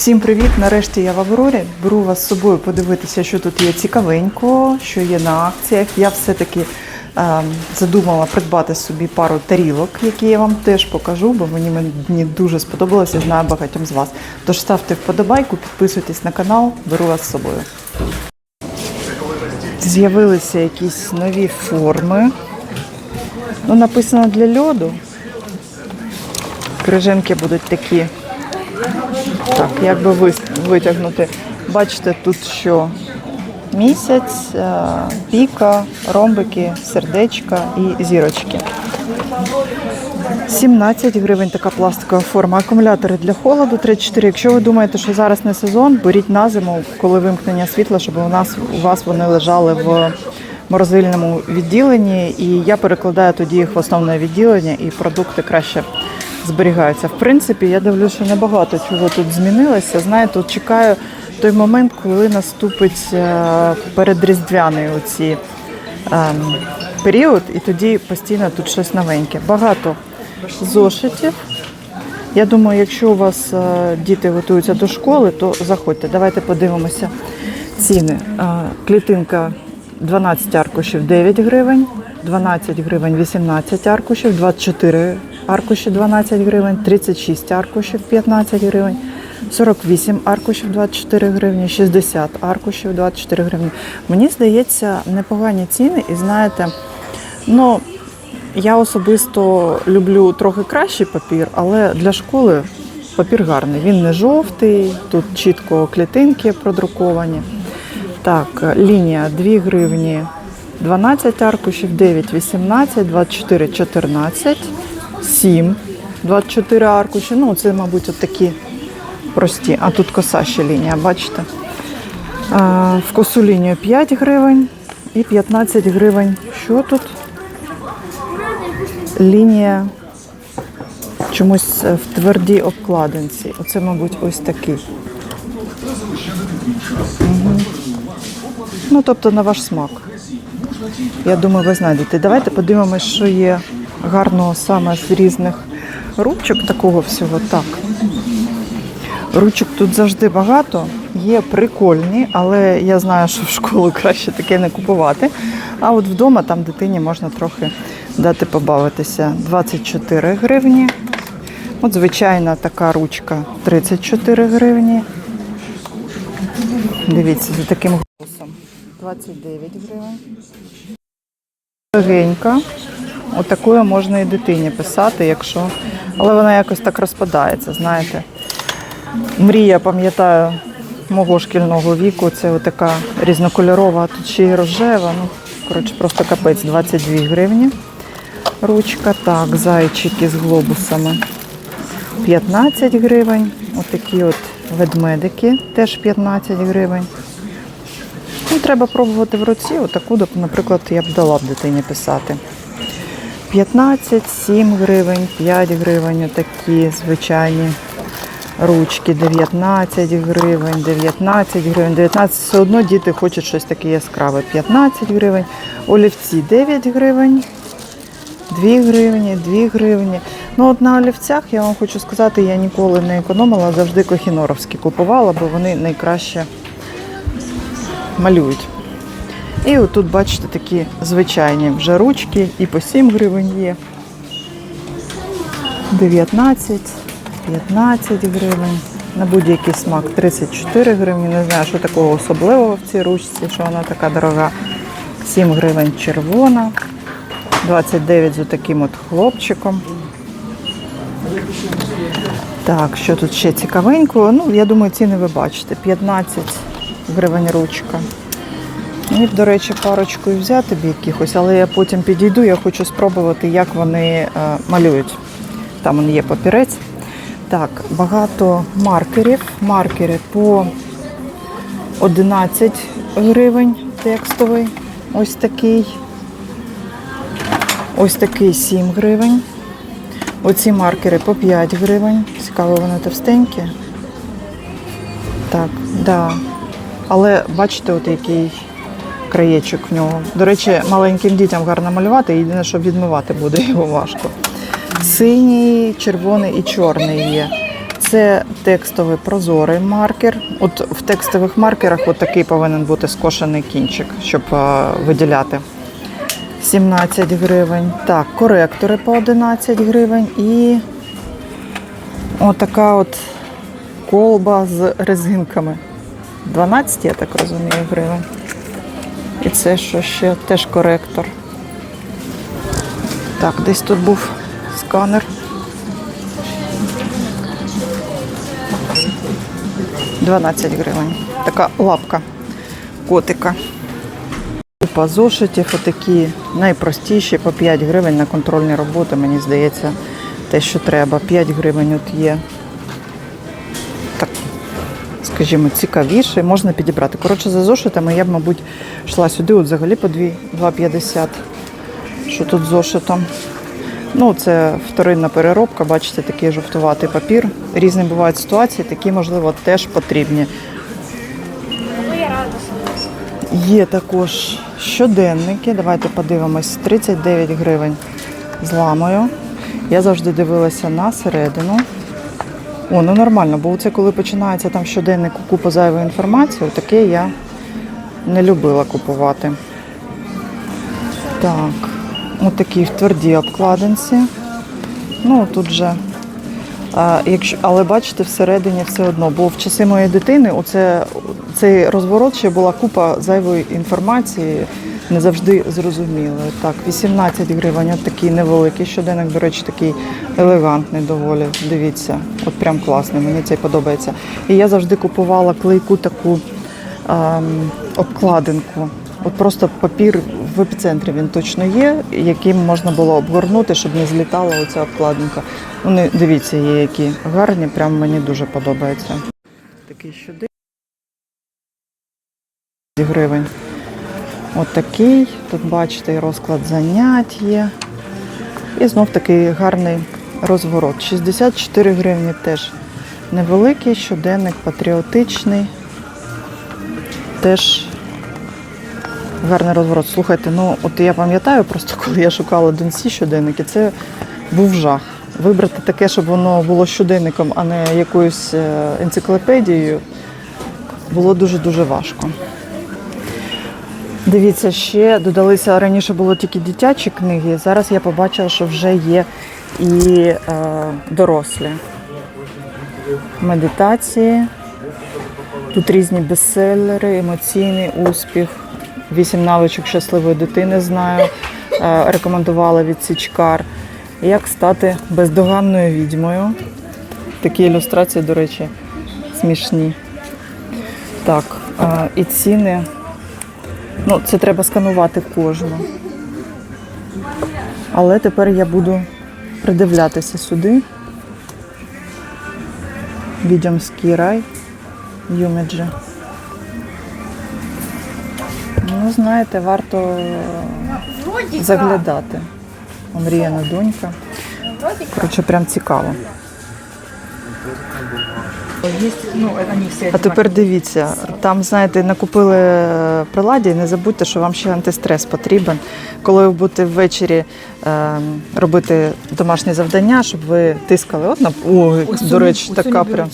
Всім привіт! Нарешті я в Аврорі. Беру вас з собою подивитися, що тут є цікавенького, що є на акціях. Я все-таки е, задумала придбати собі пару тарілок, які я вам теж покажу, бо мені, мені дуже сподобалося, знаю багатьом з вас. Тож ставте вподобайку, підписуйтесь на канал, беру вас з собою. З'явилися якісь нові форми. Ну, написано для льоду. Крижинки будуть такі. Так, як би витягнути. Бачите, тут що місяць, е, піка, ромбики, сердечка і зірочки. 17 гривень така пластикова форма. Акумулятори для холоду 34. Якщо ви думаєте, що зараз не сезон, беріть на зиму, коли вимкнення світла, щоб у нас у вас вони лежали в морозильному відділенні. І я перекладаю тоді їх в основне відділення, і продукти краще зберігаються. В принципі, я дивлюся, що небагато чого тут змінилося. Знаєте, чекаю той момент, коли наступить е, передріздвяний оці ем, період, і тоді постійно тут щось новеньке. Багато зошитів. Я думаю, якщо у вас е, діти готуються до школи, то заходьте. Давайте подивимося ціни. Е, Клітинка 12 аркушів 9 гривень, 12 гривень 18 аркушів, 24 аркуші 12 гривень, 36 аркушів 15 гривень, 48 аркушів 24 гривні, 60 аркушів 24 гривні. Мені здається, непогані ціни, і знаєте, ну я особисто люблю трохи кращий папір, але для школи папір гарний. Він не жовтий, тут чітко клітинки продруковані. Так, лінія 2 гривні 12 аркушів, 9, 18, 24, 14, 7, 24 аркуші. Ну, це, мабуть, от такі прості. А тут коса ще лінія, бачите? В косу лінію 5 гривень і 15 гривень. Що тут? Лінія чомусь е, в твердій обкладинці. Оце, мабуть, ось такий. Мгм. Ну, тобто на ваш смак. Я думаю, ви знайдете. Давайте подивимося, що є гарного саме з різних ручок такого всього. Так. Ручок тут завжди багато, є прикольні, але я знаю, що в школу краще таке не купувати. А от вдома там дитині можна трохи дати побавитися. 24 гривні. От звичайна така ручка 34 гривні. Дивіться, за таким голосом. 29 гривень. Легенька. Отакою можна і дитині писати, якщо. Але вона якось так розпадається, знаєте. Мрія, пам'ятаю, мого шкільного віку. Це така різнокольорова, а рожева. Ну, коротше, просто капець, 22 гривні. Ручка. Так, зайчики з глобусами. 15 гривень. Отакі от ведмедики, теж 15 гривень. Ну, треба пробувати в руці. Отаку, наприклад, я б дала б дитині писати. 15, 7 гривень, 5 гривень, отакі звичайні ручки, 19 гривень, 19 гривень, 19, все одно діти хочуть щось таке яскраве. 15 гривень, олівці 9 гривень, 2 гривні, 2 гривні. Ну от на олівцях я вам хочу сказати, я ніколи не економила, завжди кохіноровські купувала, бо вони найкраще малюють. І отут, бачите, такі звичайні вже ручки, і по 7 гривень є. 19, 15 гривень. На будь-який смак 34 гривні. Не знаю, що такого особливого в цій ручці, що вона така дорога. 7 гривень червона, 29 з таким от хлопчиком. Так, що тут ще цікавенького? Ну, я думаю, ціни ви бачите. 15 гривень ручка. Мені б, до речі, парочку і взяти б якихось, але я потім підійду, я хочу спробувати, як вони е, малюють. Там є папірець. Так, багато маркерів. Маркери по 11 гривень текстовий. Ось такий. Ось такий 7 гривень. Оці маркери по 5 гривень. Цікаво, вони товстенькі. Так, да. Але бачите, от який краєчок в нього. До речі, маленьким дітям гарно малювати, єдине, що відмивати буде його важко. Синій, червоний і чорний є. Це текстовий прозорий маркер. От в текстових маркерах от такий повинен бути скошений кінчик, щоб е, виділяти. 17 гривень. Так, коректори по 11 гривень і отака от колба з резинками. 12, я так розумію, гривень. І це що ще теж коректор. Так, десь тут був сканер. 12 гривень. Така лапка котика. Купа зошитів, отакі найпростіші, по 5 гривень на контрольні роботи, мені здається, те, що треба. 5 гривень от є. Так, скажімо, цікавіше, можна підібрати. Коротше, за зошитами я б, мабуть, йшла сюди, от взагалі по 2,50. Що тут з зошитом? Ну, це вторинна переробка, бачите, такий жовтуватий папір. Різні бувають ситуації, такі, можливо, теж потрібні. Є також щоденники. Давайте подивимось. 39 гривень зламаю. Я завжди дивилася на середину. О, ну нормально, бо це коли починається там щоденник купа зайвої інформації, таке я не любила купувати. Так, от такі в твердій обкладинці. Ну, тут же. А, якщо, але бачите, всередині все одно, бо в часи моєї дитини оце, цей розворот ще була купа зайвої інформації, не завжди зрозумілої. Так, 18 гривень, от такий невеликий щоденник, до речі, такий елегантний доволі. Дивіться, от прям класний, мені цей подобається. І я завжди купувала клейку таку ем, обкладинку. От просто папір в епіцентрі він точно є, яким можна було обгорнути, щоб не злітала оця обкладинка. Вони дивіться, є які гарні, прям мені дуже подобається. Такий щоденник. гривень. От. Тут бачите, і розклад занять є. І знов такий гарний розворот. 64 гривні теж невеликий щоденник, патріотичний. Теж гарний розворот. Слухайте, ну от я пам'ятаю, просто коли я шукала доньці щоденники, це був жах. Вибрати таке, щоб воно було щоденником, а не якоюсь е, енциклопедією, було дуже-дуже важко. Дивіться, ще додалися раніше було тільки дитячі книги. Зараз я побачила, що вже є і е, дорослі. Медитації. Тут різні бестселери, емоційний успіх. Вісім навичок щасливої дитини знаю. Е, рекомендувала від Січкар. Як стати бездоганною відьмою. Такі ілюстрації, до речі, смішні. Так, е, і ціни. Ну, це треба сканувати кожну. Але тепер я буду придивлятися сюди. Відьомський рай Юмеджі. Ну, знаєте, варто заглядати. Омріяна донька. Коротше, прям цікаво. Есть, ну, вони всі. А тепер дивіться, там, знаєте, накупили е, приладі, не забудьте, що вам ще антистрес потрібен. Коли ви будете ввечері е, робити домашні завдання, щоб ви тискали. От на о, до речі, така прям.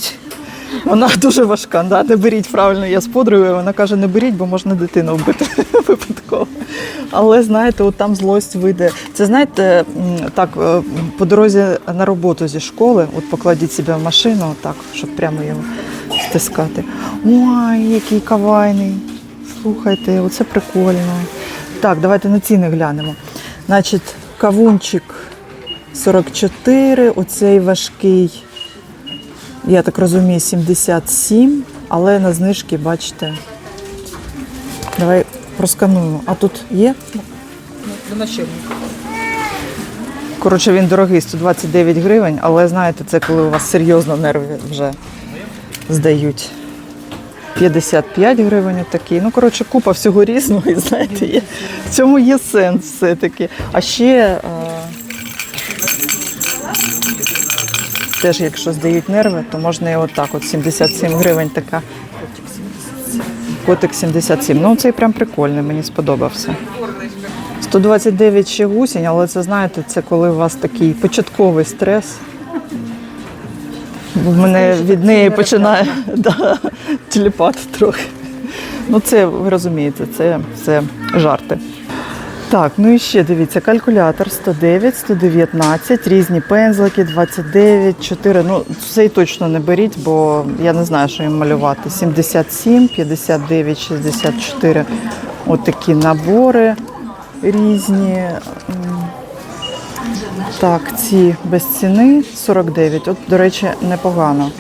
Вона дуже важка, да? не беріть правильно, я з подругою, вона каже, не беріть, бо можна дитину вбити випадково. Але знаєте, от там злость вийде. Це знаєте, так, е, по дорозі на роботу зі школи, от покладіть себе в машину, так, щоб прямо його стискати. Ой, який кавайний. Слухайте, оце прикольно. Так, давайте на ціни глянемо. Значить, кавунчик 44, оцей важкий я так розумію, 77, але на знижки, бачите. Давай проскануємо. А тут є? Начальник. Коротше, він дорогий, 129 гривень, але знаєте, це коли у вас серйозно нерви вже здають. 55 гривень такий. Ну, коротше, купа всього різного, і знаєте, є, в цьому є сенс все-таки. А ще теж, якщо здають нерви, то можна і отак, от 77 гривень така. Котик 77. Ну, цей прям прикольний, мені сподобався. 129 ще гусінь, але це знаєте, це коли у вас такий початковий стрес. В мене від неї починає да, тіліпати трохи. Ну, це ви розумієте, це все жарти. Так, ну і ще дивіться, калькулятор 109, 119, різні пензлики, 29, 4. Ну, цей точно не беріть, бо я не знаю, що їм малювати. 77, 59, 64. От такі набори різні. Так, ці без ціни 49. От, до речі, непогано.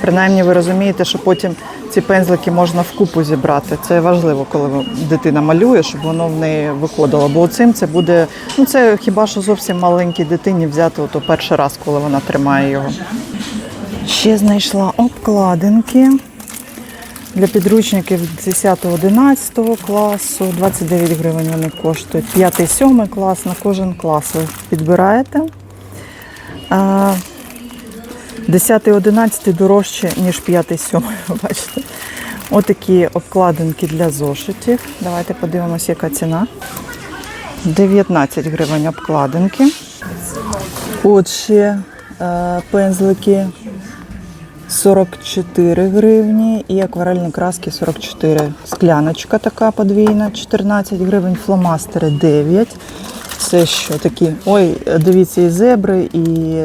Принаймні ви розумієте, що потім ці пензлики можна вкупу зібрати. Це важливо, коли дитина малює, щоб воно в неї виходило. Бо цим це буде, ну це хіба що зовсім маленькій дитині взяти ото перший раз, коли вона тримає його. Ще знайшла обкладинки для підручників 10-11 класу. 29 гривень вони коштують. 5-7 клас на кожен клас ви підбираєте. А, 10 11 дорожче, ніж 5 7 бачите. Отакі обкладинки для зошитів. Давайте подивимося, яка ціна. 19 гривень обкладинки. От ще е, пензлики 44 гривні і акварельні краски 44. Скляночка така подвійна, 14 гривень, фломастери 9. Це що такі? Ой, дивіться, і зебри, і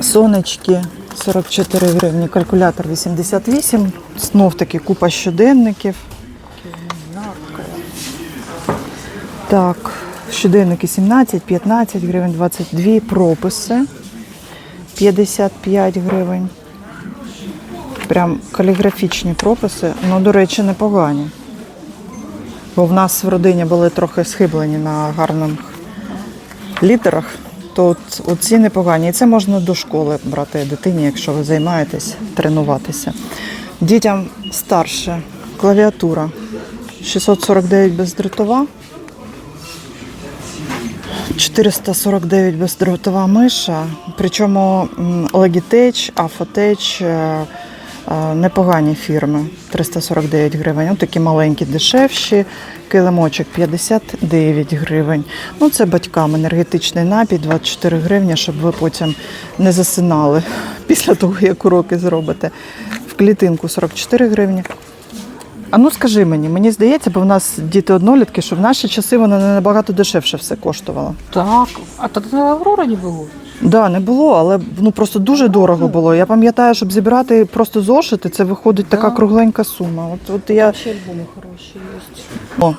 сонечки 44 гривні, калькулятор 88, знов таки купа щоденників. Так, щоденники 17, 15 гривень, 22, прописи 55 гривень. Прям каліграфічні прописи, ну, до речі, непогані. Бо в нас в родині були трохи схиблені на гарних літерах, то оці непогані. І це можна до школи брати дитині, якщо ви займаєтесь, тренуватися. Дітям старше клавіатура 649 бездротова. 449 бездротова миша, причому Logitech, е, е, непогані фірми, 349 гривень. Ось такі маленькі, дешевші, килимочок 59 гривень. Ну, це батькам енергетичний напій 24 гривні, щоб ви потім не засинали після того, як уроки зробите. В клітинку 44 гривні. А ну скажи мені, мені здається, бо в нас діти однолітки, що в наші часи воно не набагато дешевше все коштувало. Так, а тогда Аврора не было. Да, не було, але ну просто дуже дорого було. Я пам'ятаю, щоб зібрати просто зошити, це виходить така Да. кругленька сума. От, от я Вообще альбомы хорошие есть. О,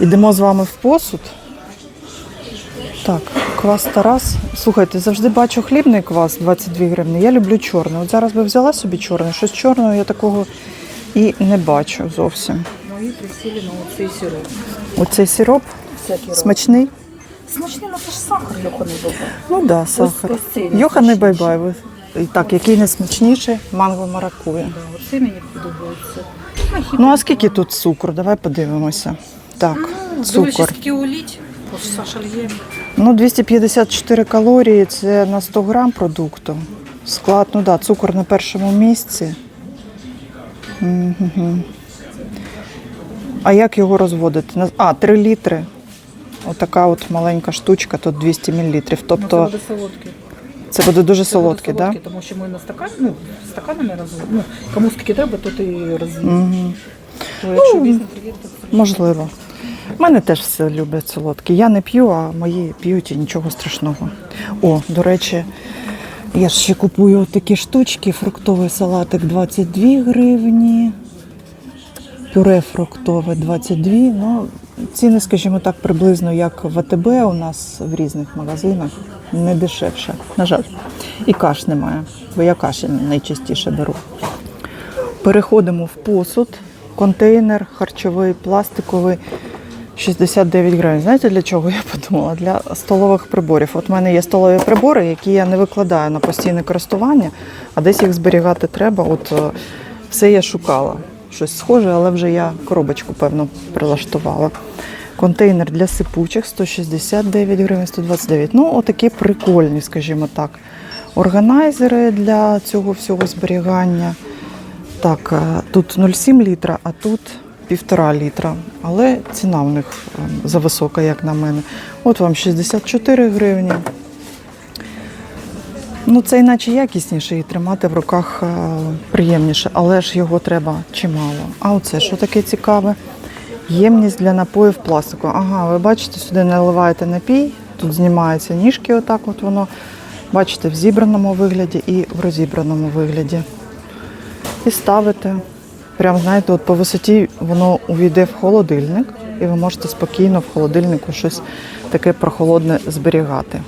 ідемо з вами в посуд. Так, квас Тарас. Слухайте, завжди бачу хлібний квас 22 гривні. Я люблю чорний. От зараз би взяла собі чорний. Щось чорного я такого і не бачу зовсім. Мои присели на вот цей сироп. Оцей сироп Всякий раз. смачний. Смачний, ну це ж сахар льоханий був. Ну так, да, сахар. Йоханий байбай. так, який найсмачніший? Манго маракуя. Да, оце мені подобається. Ну а скільки тут цукру? Давай подивимося. Так, Цукор. цукор. ж Саша. Ну, 254 калорії це на 100 грам продукту. Склад, ну да, цукор на першому місці. Мгм. А як його розводити? А, 3 літри. Отака от маленька штучка, тут 200 мл. Ну, це Тобто буде солодке. це буде дуже Це солодкий, буде так? солодке, Тому що ми на стакан, ну, стаканами розводимо. Ну, кому скільки треба, то і розвів. Угу. То якщо різні креветки, Можливо. У мене теж все люблять солодкі. Я не п'ю, а мої п'ють і нічого страшного. О, до речі, я ж ще купую такі штучки. Фруктовий салатик 22 гривні. Пюре фруктове 22. Ну, ціни, скажімо так, приблизно як в АТБ у нас в різних магазинах. Не дешевше. На жаль. І каш немає, бо я каші найчастіше беру. Переходимо в посуд. Контейнер харчовий, пластиковий. 69 гривень. Знаєте, для чого я подумала? Для столових приборів. От в мене є столові прибори, які я не викладаю на постійне користування, а десь їх зберігати треба. От е, все я шукала. Щось схоже, але вже я коробочку, певно, прилаштувала. Контейнер для сипучих 169 гривень, 129. Ну, отакі прикольні, скажімо так. Органайзери для цього всього зберігання. Так, е, тут 0,7 літра, а тут півтора літра. Але ціна в них е, зависока, як на мене. От вам 64 гривні. Ну, це іначе якісніше і тримати в руках е, приємніше, але ж його треба чимало. А оце що таке цікаве? Ємність для напоїв пластику. Ага, ви бачите, сюди наливаєте напій, тут знімаються ніжки, отак от воно. Бачите, в зібраному вигляді і в розібраному вигляді. І ставите. Прям, знаєте, от по висоті воно увійде в холодильник, і ви можете спокійно в холодильнику щось таке прохолодне зберігати.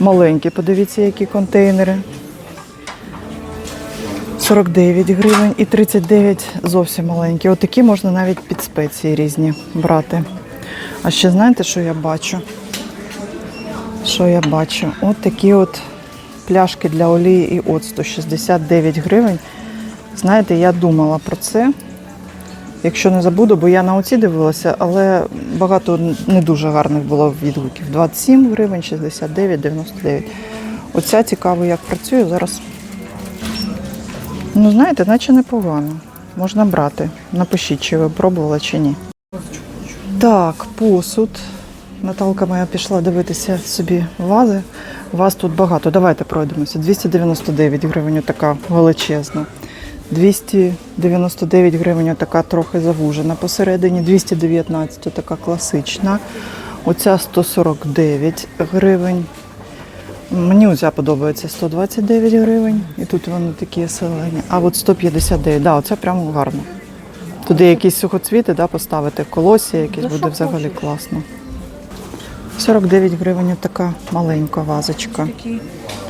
Маленькі, подивіться, які контейнери. 49 гривень і 39 зовсім маленькі. Отакі можна навіть під спеції різні брати. А ще знаєте, що я бачу? Що я бачу? От такі от пляшки для олії і оцту 69 гривень. Знаєте, я думала про це. Якщо не забуду, бо я на оці дивилася, але багато не дуже гарних було відгуків. 27 гривень, 69, 99. Оця цікаво, як працює. Зараз Ну, знаєте, наче непогано. Можна брати. Напишіть, чи ви пробували, чи ні. Так, посуд. Наталка моя пішла дивитися собі вази. Вас тут багато. Давайте пройдемося. 299 гривень така величезна. 299 гривень така трохи завужена. Посередині 219 така класична. Оця 149 гривень. Мені оця подобається 129 гривень, і тут вони такі зелені. А от 159, да, оце прямо гарно. Туди якісь сухоцвіти да, поставити, колосся якесь буде взагалі класно. 49 гривень така маленька вазочка. Такие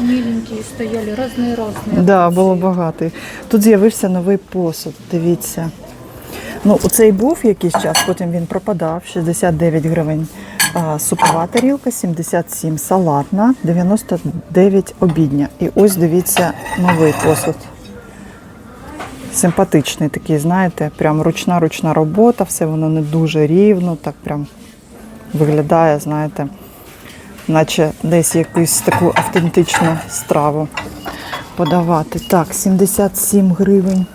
миленькие стояли, разные-разные. Да, було багато. Тут з'явився новий посуд, дивіться. Ну, оцей був якийсь час, потім він пропадав. 69 гривень а, супова тарілка, 77 салатна, 99 обідня. І ось дивіться новий посуд. Симпатичний такий, знаєте, прям ручна ручна робота, все воно не дуже рівно, так прям виглядає, знаєте, наче десь якусь таку автентичну страву подавати. Так, 77 гривень.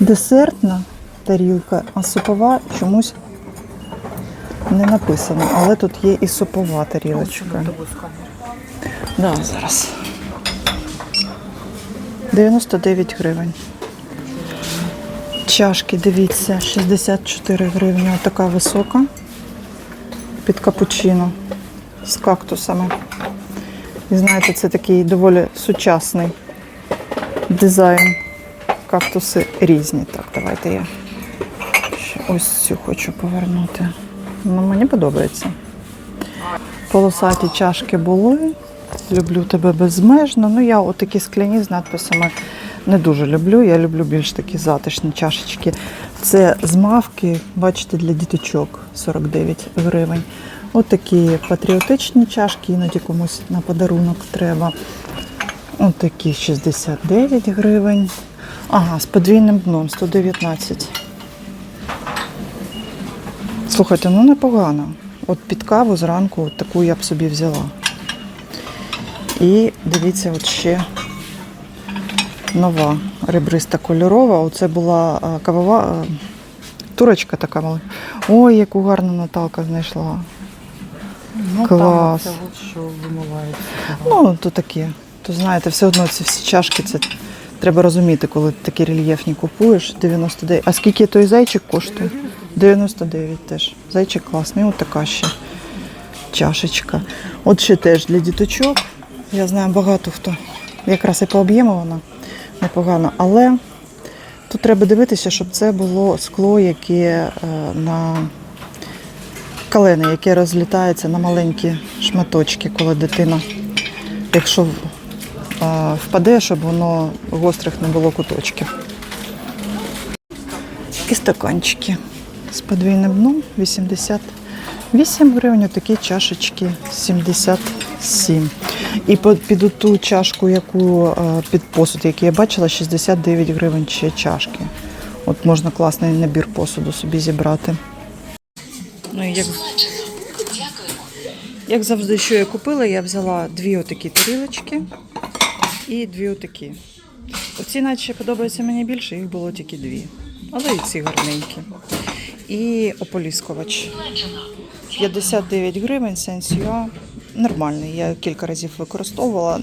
Десертна тарілка, а супова чомусь не написано, але тут є і супова тарілочка. Да, зараз. 99 гривень. Чашки, дивіться, 64 гривні. Отака висока. Під капучино з кактусами. І знаєте, це такий доволі сучасний дизайн. Кактуси різні. Так, давайте я ще ось цю хочу повернути. Ну, мені подобається. Полосаті чашки були. Люблю тебе безмежно. Ну, я отакі скляні з надписами не дуже люблю. Я люблю більш такі затишні чашечки. Це з мавки, бачите, для діточок 49 гривень. Отакі патріотичні чашки, іноді комусь на подарунок треба. Отакі 69 гривень. Ага, з подвійним дном 119. Слухайте, ну непогано. От під каву зранку от таку я б собі взяла. І дивіться, от ще нова ребриста кольорова. Оце була кавова турочка така мала. Ой, яку гарну Наталка знайшла. Ну, Клас. Там це от що вимивається. Ну, то таке. То знаєте, все одно ці всі чашки, це треба розуміти, коли такі рельєфні купуєш. 99. А скільки той зайчик коштує? 99 теж. Зайчик класний, от така ще чашечка. От ще теж для діточок. Я знаю багато хто. Якраз і по об'єму вона непогано. Але тут треба дивитися, щоб це було скло, яке е, на калени, яке розлітається на маленькі шматочки, коли дитина, якщо е, впаде, щоб воно гострих не було куточків. Такі стаканчики з подвійним дном 88 гривень, такі чашечки 77. І під ту чашку, яку е, під посуд, який я бачила, 69 гривень ще чашки. От можна класний набір посуду собі зібрати. Ну, як, як завжди, що я купила, я взяла дві отакі тарілочки і дві отакі. Оці наче подобаються мені більше, їх було тільки дві. Але і ці гарненькі. І ополіскувач. 59 гривень, сенсюа. Нормальний. Я кілька разів використовувала.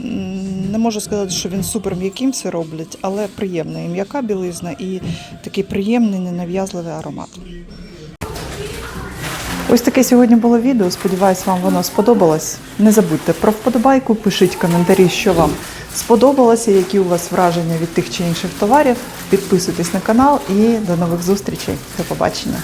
Не можу сказати, що він супер м'яким все роблять, але приємний. І М'яка білизна і такий приємний, ненав'язливий аромат. Ось таке сьогодні було відео. Сподіваюсь, вам воно сподобалось. Не забудьте про вподобайку, пишіть коментарі, що вам сподобалося, які у вас враження від тих чи інших товарів. Підписуйтесь на канал і до нових зустрічей. До побачення.